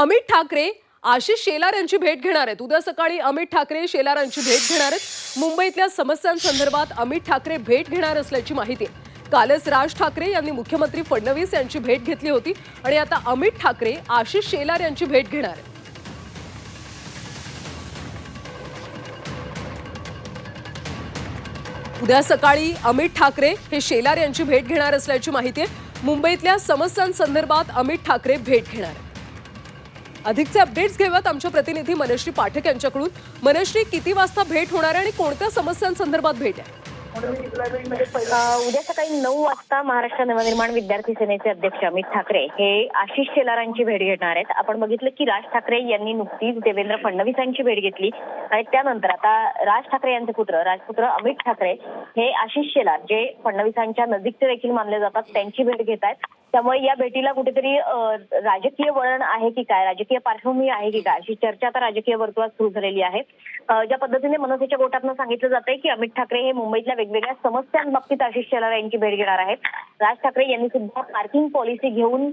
अमित ठाकरे आशिष शेलार यांची भेट घेणार आहेत. उद्या सकाळी अमित ठाकरे शेलार यांची भेट घेणार आहेत. मुंबईतल्या समस्यांसंदर्भात अमित ठाकरे भेट घेणार असल्याची माहिती आहे. कालच राज ठाकरे यांनी मुख्यमंत्री फडणवीस यांची भेट घेतली होती आणि आता अमित ठाकरे आशिष शेलार यांची भेट घेणार आहेत. उद्या सकाळी अमित ठाकरे हे शेलार यांची भेट घेणार असल्याची माहिती आहे. मुंबईतल्या समस्यांसंदर्भात अमित ठाकरे भेट घेणार आहेत. अधिकचे अपडेट्स घेऊयात आमच्या प्रतिनिधी मनश्री पाठक यांच्याकडून. मनश्री किती वाजता भेट होणार आहे आणि कोणत्या समस्यांसंदर्भात भेट आहे? उद्या सकाळी नऊ वाजता महाराष्ट्र नवनिर्माण विद्यार्थी सेनेचे अध्यक्ष अमित ठाकरे हे आशिष शेलारांची भेट घेणार आहेत. आपण बघितलं की राज ठाकरे यांनी नुकतीच देवेंद्र फडणवीसांची भेट घेतली आणि त्यानंतर आता राज ठाकरे यांचे पुत्र राजपुत्र अमित ठाकरे हे आशिष शेलार जे फडणवीसांच्या नजीकचे देखील मानले जातात त्यांची भेट घेत आहेत. त्यामुळे या भेटीला कुठेतरी राजकीय वळण आहे की काय? राजकीय पार्श्वभूमी आहे की काय? अशी चर्चा आता राजकीय वर्तुळात सुरू झालेली आहे. ज्या पद्धतीने मनसेच्या गोटातनं सांगितलं जातंय की अमित ठाकरे हे मुंबईतल्या वेगवेगळ्या समस्यांबाबतीत आशिष शेलार यांची भेट घेणार आहेत. राज ठाकरे यांनी सुद्धा पार्किंग पॉलिसी घेऊन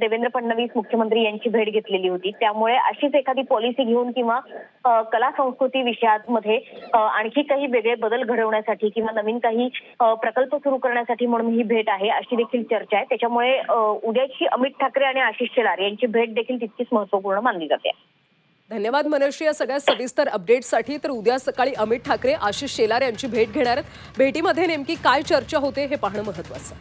देवेंद्र फडणवीस मुख्यमंत्री यांची भेट घेतलेली होती. त्यामुळे अशीच एखादी पॉलिसी घेऊन किंवा कला संस्कृती विषयामध्ये आणखी काही वेगळे बदल घडवण्यासाठी किंवा नवीन काही प्रकल्प सुरू करण्यासाठी म्हणून ही भेट आहे अशी देखील चर्चा आहे. त्याच्यामुळे उद्याची अमित ठाकरे आणि आशिष शेलार यांची भेट देखील तितकीच महत्त्वपूर्ण मानली जाते. धन्यवाद मनश्री या सगळ्या सविस्तर अपडेटसाठी तर उद्या सकाळी अमित ठाकरे आशिष शेलार यांची भेट घेणार आहेत. भेटीमध्ये नेमकी काय चर्चा होते हे पाहणं महत्वाचं